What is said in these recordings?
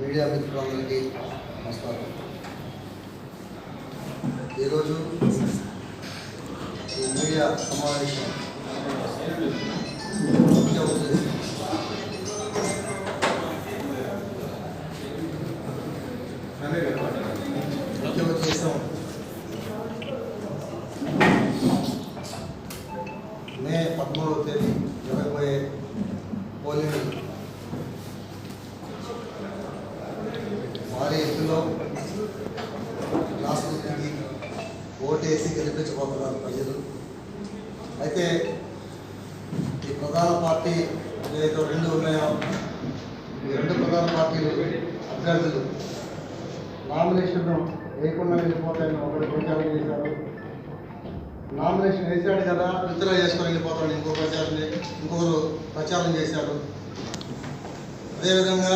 Media మిత్రులందరికీ నమస్కారం. ఈరోజు ఈ మీడియా సమావేశం ముఖ్య ఉద్దేశం. ముఖ్య ఉద్దేశం మే పదమూడవ తేదీ జరగబోయే పోలింగ్ భారీ ఎత్తులో రాష్ట్రం ఓటేసి గెలిపించబోతున్నారు ప్రజలు. అయితే ఈ ప్రధాన పార్టీ ఏదైతే రెండు ఉన్నాయో ఈ రెండు ప్రధాన పార్టీలు అభ్యర్థులు నామినేషన్ వేయకుండా వెళ్ళిపోతాయని ఒకటి ప్రచారం చేశారు. నామినేషన్ వేసాడు కదా విత్డ్రా చేసుకొని వెళ్ళిపోతాడు ఇంకో ప్రచారం ఇంకొకరు ప్రచారం చేశారు. అదేవిధంగా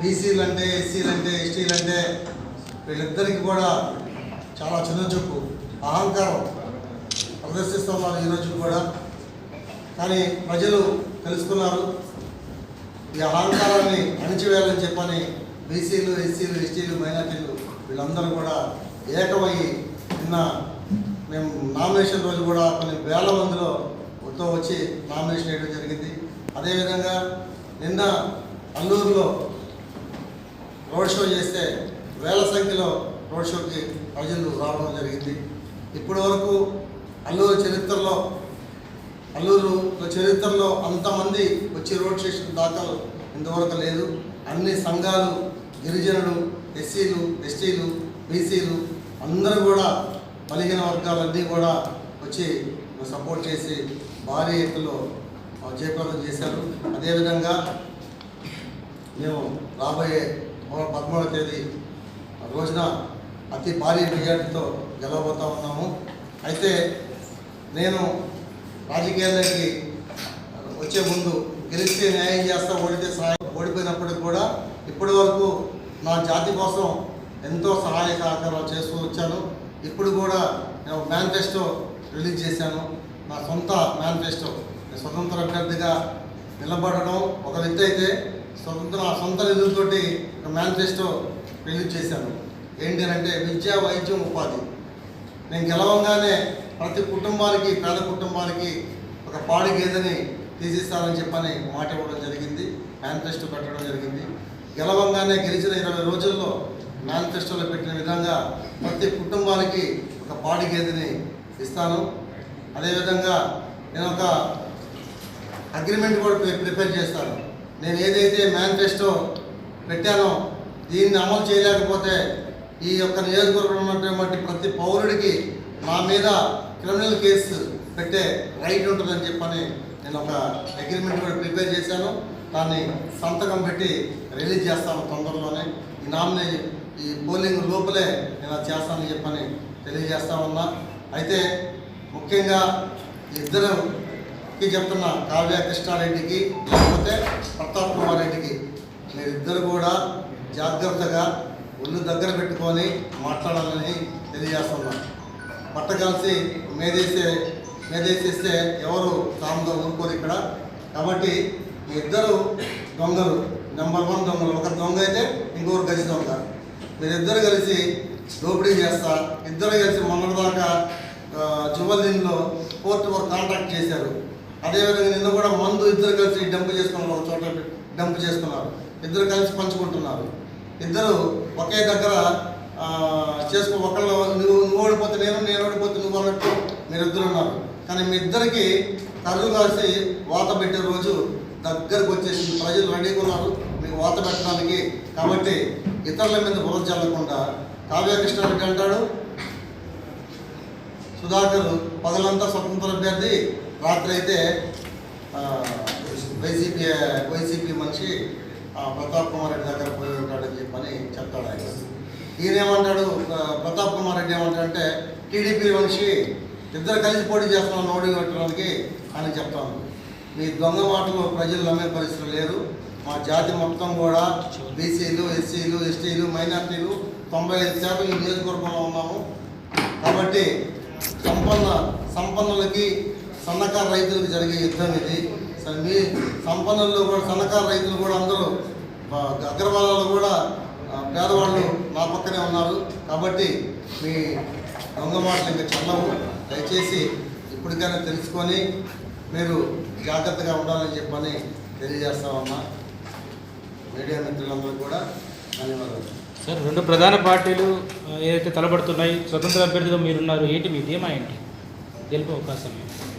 బీసీలు అంటే ఎస్సీలు అంటే ఎస్టీలు అంటే వీళ్ళిద్దరికి కూడా చాలా చిన్న చూపు అహంకారం. ప్రదర్శిస్తున్నారు ఈరోజు కూడా. కానీ ప్రజలు తెలుసుకున్నారు ఈ అహంకారాన్ని అణిచివేయాలని చెప్పని బీసీలు ఎస్సీలు ఎస్టీలు మైనార్టీలు వీళ్ళందరూ కూడా ఏకమయ్యి నిన్న మేము నామినేషన్ రోజు కూడా కొన్ని వేల మందిలో మొత్తం వచ్చి నామినేషన్ వేయడం జరిగింది. అదేవిధంగా నిన్న అల్లూరులో రోడ్ షో చేస్తే వేల సంఖ్యలో రోడ్ షోకి ప్రజలు రావడం జరిగింది. ఇప్పటి వరకు అల్లూరు చరిత్రలో అల్లూరు చరిత్రలో అంతమంది వచ్చి రోడ్ స్టేషన్ దాఖలు ఇంతవరకు లేదు. అన్ని సంఘాలు గిరిజనులు ఎస్సీలు ఎస్టీలు బీసీలు అందరూ కూడా బలిగిన వర్గాలన్నీ కూడా వచ్చి సపోర్ట్ చేసి భారీ ఎత్తులో ఆ, జయప్రదం చేశారు. అదేవిధంగా మేము రాబోయే పదమూడవ తేదీ రోజున అతి భారీ మెజార్టీతో గెలవబోతా ఉన్నాము. అయితే నేను రాజకీయాల్లోకి వచ్చే ముందు గెలిస్తే న్యాయం చేస్తా ఓడితే సహాయం ఓడిపోయినప్పటికి కూడా ఇప్పటి వరకు నా జాతి కోసం ఎంతో సహాయ సహకారాలు చేస్తూ వచ్చాను. ఇప్పుడు కూడా నేను మేనిఫెస్టో రిలీజ్ చేశాను. నా సొంత మేనిఫెస్టో స్వతంత్ర అభ్యర్థిగా నిలబడడం ఒక వ్యక్తి అయితే స్వతంత్ర సొంత నిధులతోటి మేనిఫెస్టో రిలీజ్ చేశాను. ఏంటి అని అంటే విద్య వైద్యం ఉపాధి. నేను గెలవంగానే ప్రతి కుటుంబానికి పేద కుటుంబానికి ఒక పాడి గేదెని తీసిస్తానని చెప్పని మాట ఇవ్వడం జరిగింది. మేనిఫెస్టో పెట్టడం జరిగింది. గెలవంగానే గెలిచిన ఇరవై రోజుల్లో మేనిఫెస్టోలో పెట్టిన విధంగా ప్రతి కుటుంబానికి ఒక పాడి గేదెని ఇస్తాను. అదేవిధంగా నేను ఒక అగ్రిమెంట్ కూడా ప్రిపేర్ చేస్తాను. నేను ఏదైతే మేనిఫెస్టో పెట్టానో దీన్ని అమలు చేయలేకపోతే ఈ యొక్క నియోజకవర్గంలో ఉన్నటువంటి ప్రతి పౌరుడికి మా మీద క్రిమినల్ కేసు పెట్టే రైట్ ఉంటుందని చెప్పని నేను ఒక అగ్రిమెంట్ కూడా ప్రిపేర్ చేశాను. దాన్ని సంతకం పెట్టి రిలీజ్ చేస్తాను తొందరలోనే. ఈ నామినే ఈ పోలింగ్ లోపలే నేను అది చేస్తానని చెప్పని తెలియజేస్తా ఉన్నా. అయితే ముఖ్యంగా ఇద్దరు కి చెప్తున్నా కావ్య కృష్ణారెడ్డికి లేకపోతే ప్రతాప్ కుమార్ రెడ్డికి మీరిద్దరు కూడా జాగ్రత్తగా ఒళ్ళు దగ్గర పెట్టుకొని మాట్లాడాలని తెలియజేస్తున్నాం. పట్ట కలిసి మేదేసే మేదేసేస్తే ఎవరు తాముగా ఊరుకోరు ఇక్కడ. కాబట్టి మీ ఇద్దరు దొంగలు నెంబర్ వన్ దొంగలు. ఒక దొంగ అయితే ఇంకొకరు కలిసి దొంగ. మీరిద్దరు కలిసి దోపిడీ చేస్తా ఇద్దరు కలిసి మొన్నటిదాకా ఆ, జువల్లిన్లో కోర్టు వారు కాంటాక్ట్ చేశారు. అదేవిధంగా నిన్న కూడా మందు ఇద్దరు కలిసి డంప్ చేసుకున్నారు ఒక చోట డంప్ చేసుకున్నారు. ఇద్దరు కలిసి పంచుకుంటున్నారు. ఇద్దరు ఒకే దగ్గర చేసుకో ఒకళ్ళు నువ్వు నువ్వు ఓడిపోతే నేను నేను ఓడిపోతే నువ్వు అన్నట్టు మీరిద్దరు ఉన్నారు. కానీ మీ ఇద్దరికి కళ్ళు కలిసి వాత పెట్టే రోజు దగ్గరకు వచ్చేసి ప్రజలు రెడీగా ఉన్నారు. మీకు వాత పెట్టడానికి. కాబట్టి ఇతరుల మీద బురద చల్లకుండా కావ్యకృష్ణ కృష్ణారెడ్డి అంటాడు సుధాకర్ పగలంతా స్వతంత్ర అభ్యర్థి రాత్రి అయితే వైసీపీ వైసీపీ మనిషి ప్రతాప్ కుమార్ రెడ్డి దగ్గర పోయి ఉంటాడని చెప్పని చెప్తాడు ఆయన. ఈయనేమంటాడు? ప్రతాప్ కుమార్ రెడ్డి ఏమంటాడంటే టీడీపీ మనిషి ఇద్దరు కలిసి పోటీ చేస్తున్నాం నోడి కొట్టడానికి అని చెప్తాను మీ దొంగ మాటలు ప్రజలు నమ్మే పరిస్థితులు లేరు. మా జాతి మొత్తం కూడా బీసీలు ఎస్సీలు ఎస్టీలు మైనార్టీలు తొంభై ఐదు శాతం ఈ నియోజకవర్గంలో ఉన్నాము. కాబట్టి సంపన్న సంపన్నులకి సన్నకారు రైతులకు జరిగే యుద్ధం ఇది. సరే మీ సంపన్నుల్లో కూడా సన్నకారు రైతులు కూడా అందరూ బ- అగ్రవాలలో కూడా పేదవాళ్ళు మా పక్కనే ఉన్నారు. కాబట్టి మీ దొంగ మాటలు ఇంకా చల్లవు దయచేసి ఇప్పటికైనా తెలుసుకొని మీరు జాగ్రత్తగా ఉండాలని చెప్పని తెలియజేస్తామమ్మా. మీడియా మిత్రులందరూ కూడా ధన్యవాదాలు. సార్ రెండు ప్రధాన పార్టీలు ఏదైతే తలపడుతున్నాయి స్వతంత్ర అభ్యర్థిగా మీరున్నారు ఏంటి మీ ధీమా ఏంటి? గెలుపు అవకాశం ఏంటి?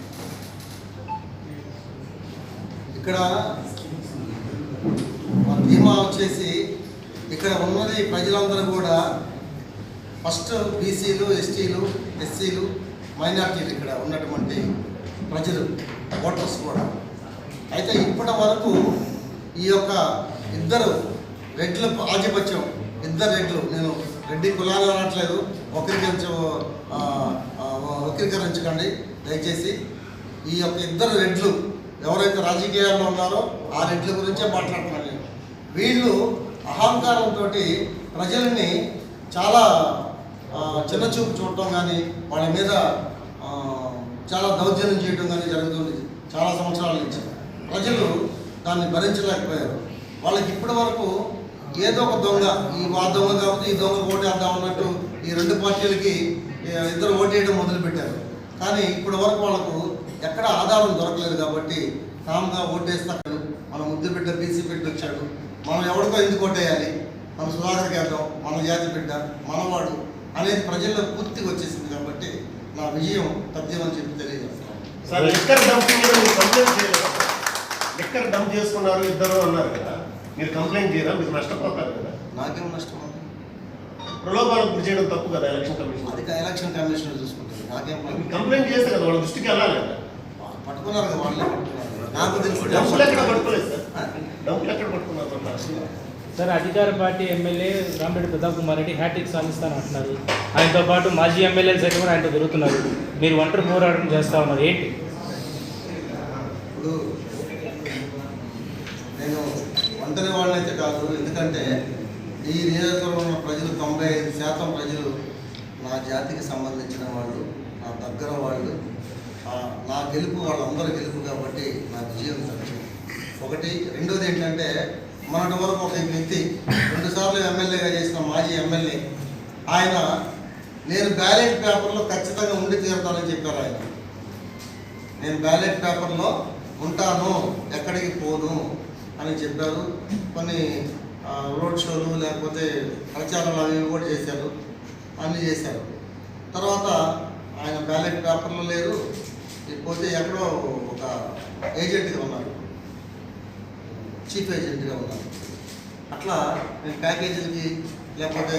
ఇక్కడ బీమా ధీమా వచ్చేసి ఇక్కడ ఉన్నది ప్రజలందరూ కూడా ఫస్ట్ బీసీలు ఎస్టీలు ఎస్సీలు మైనార్టీలు ఇక్కడ ఉన్నటువంటి ప్రజలు ఓటర్స్ కూడా. అయితే ఇప్పటి వరకు ఈ యొక్క ఇద్దరు రెడ్ల ఆధిపత్యం ఇద్దరు రెడ్లు నేను రెడ్డి కులాలు అనట్లేదు వక్రీకరించ వక్రీకరించకండి దయచేసి ఈ యొక్క ఇద్దరు రెడ్లు ఎవరైతే రాజకీయాల్లో ఉన్నారో ఆ రెడ్ల గురించే మాట్లాడుతున్నాను నేను వీళ్ళు అహంకారంతో ప్రజల్ని చాలా చిన్నచూపు చిన్న చూపు చూడటం కానీ వాళ్ళ మీద చాలా దౌర్జన్యం చేయడం కానీ జరుగుతుంది చాలా సంవత్సరాల నుంచి. ప్రజలు దాన్ని భరించలేకపోయారు. వాళ్ళకి ఇప్పటి వరకు ఏదో ఒక దొంగ ఈ ఆ దొంగ కాబట్టి ఈ దొంగ ఓటేద్దాం అన్నట్టు ఈ రెండు పార్టీలకి ఇద్దరు ఓటేయడం మొదలుపెట్టారు. కానీ ఇప్పటి వరకు వాళ్ళకు ఎక్కడ ఆధారం దొరకలేదు కాబట్టి కామ్గా ఓటేస్తాడు. మన ముద్దు బిడ్డ బీసీ బిడ్డ వచ్చాడు. మనం ఎవరికో ఎందుకు ఓటేయాలి? మన సుధాకర్కి వేద్దాం మన జాతి బిడ్డ మనవాడు అనేది ప్రజల్లో పూర్తిగా వచ్చేసింది కాబట్టి నా విజయం తథ్యం అని చెప్పి తెలియజేస్తాను. లిక్కర్ డంప్ చేసుకున్నారు ఇద్దరు అన్నారు కదా. మీరు కంప్లైంట్ చేయరా? మీరు నష్టపోతారు కదా. నాకేం నష్టం? ఉంది? ప్రలోభాలకు గురి చేయడం తప్పు కదా ఎలక్షన్ కమిషన్ అది ఎలక్షన్ కమిషనర్ చూసుకుంటుంది నాకేం? కంప్లైంట్ చేస్తే కదా వాళ్ళ దృష్టికి వెళ్ళాలి కదా. పట్టుకున్నారు కదా వాళ్ళే. పట్టుకున్నారు నాకు తెలిసి డబ్బులు ఎక్కడ పట్టుకోలేదు సార్? డబ్బులు ఎక్కడ పట్టుకున్నారు? సార్? అధికార party MLA Ramireddy Pratap Kumar Reddy hat trick సాధిస్తాను అంటున్నారు ఆయనతో పాటు మాజీ ఎమ్మెల్యేలు సైతం కూడా ఆయనతో తిరుగుతున్నారు. మీరు ఒంటరి పోరాటం చేస్తా ఉన్నారు. ఏంటి? ఇప్పుడు నేను ఒంటరి వాళ్ళైతే కాదు ఎందుకంటే ఈ నియోజకవర్గంలో ఉన్న ప్రజలు తొంభై ఐదు శాతం ప్రజలు నా జాతికి సంబంధించిన వాళ్ళు నా దగ్గర వాళ్ళు. నా గెలుపు వాళ్ళందరూ గెలుపు కాబట్టి నా విజయం సత్యం ఒకటి రెండోది ఏంటంటే మొన్నటి వరకు ఒక వ్యక్తి రెండుసార్లు ఎమ్మెల్యేగా చేసిన మాజీ ఎమ్మెల్యే ఆయన నేను బ్యాలెట్ పేపర్లో ఖచ్చితంగా ఉండి తీరుతానని చెప్పారు ఆయన. నేను బ్యాలెట్ పేపర్లో ఉంటాను ఎక్కడికి పోను అని చెప్పారు. కొన్ని రోడ్ షోలు లేకపోతే ప్రచారాలు అవి కూడా చేశారు అన్నీ చేశారు. తర్వాత ఆయన బ్యాలెట్ పేపర్లో లేరు పోతే ఎక్కడో ఒక ఏజెంట్గా ఉన్నారు. చీఫ్ ఏజెంట్గా ఉన్నారు. అట్లా నేను ప్యాకేజీలకి లేకపోతే